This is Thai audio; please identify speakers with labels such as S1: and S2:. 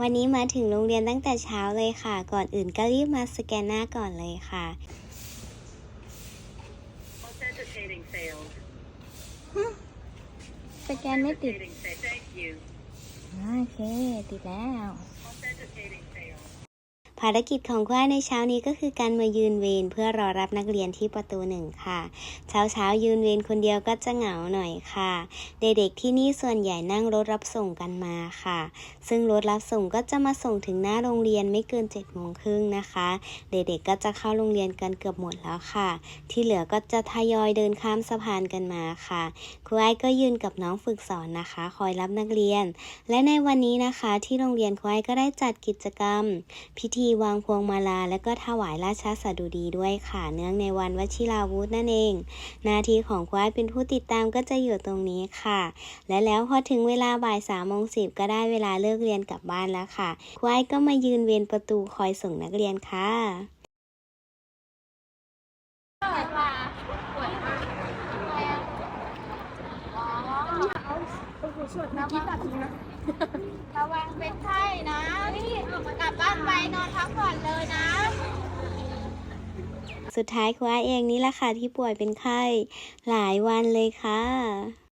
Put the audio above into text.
S1: วันนี้มาถึงโรงเรียนตั้งแต่เช้าเลยค่ะ ก่อนอื่นก็รีบมาสแกนหน้าก่อนเลยค่ะ
S2: Authenticating failed.
S1: สแกนไม่ติด
S2: Authenticating failed. Thank you.
S1: โอเค ติดแล้ว
S2: Authenticating failed.
S1: ภารกิจของคว้าในเช้านี้ก็คือการมายืนเวรเพื่อรอรับนักเรียนที่ประตูหนึ่งค่ะ เช้าเช้าๆยืนเวรคนเดียวก็จะเหงาหน่อยค่ะ เด็กๆที่นี่ส่วนใหญ่นั่งรถรับส่งกันมาค่ะ ซึ่งรถรับส่งก็จะมาส่งถึงหน้าโรงเรียนไม่เกิน7จ็ดโมงครึ่งนะคะ เด็กๆก็จะเข้าโรงเรียนกันเกือบหมดแล้วค่ะ ที่เหลือก็จะทยอยเดินข้ามสะพานกันมาค่ะครูไอ้ก็ยืนกับน้องฝึกสอนนะคะ คอยรับนักเรียน และในวันนี้นะคะที่โรงเรียนครูไอ้ก็ได้จัดกิจกรรม พิธีวางพวงมาลา และก็ถวายราชสดุดีด้วยค่ะ เนื่องในวันวชิราวุธนั่นเอง หน้าที่ของควายเป็นผู้ติดตามก็จะอยู่ตรงนี้ค่ะ และแล้วพอถึงเวลาบ่ายสามโมงสิบก็ได้เวลาเลิกเรียนกลับบ้านแล้วค่ะ ควายก็มายืนเวียนประตูคอยส่งนักเรียนค่ะ
S3: ระวังเป็นไข้นะกลับบ้า นอนพักผ่อนเลยนะ
S1: สุดท้ายคุณอาเองนี่แหละค่ะที่ป่วยเป็นไข้หลายวันเลยค่ะ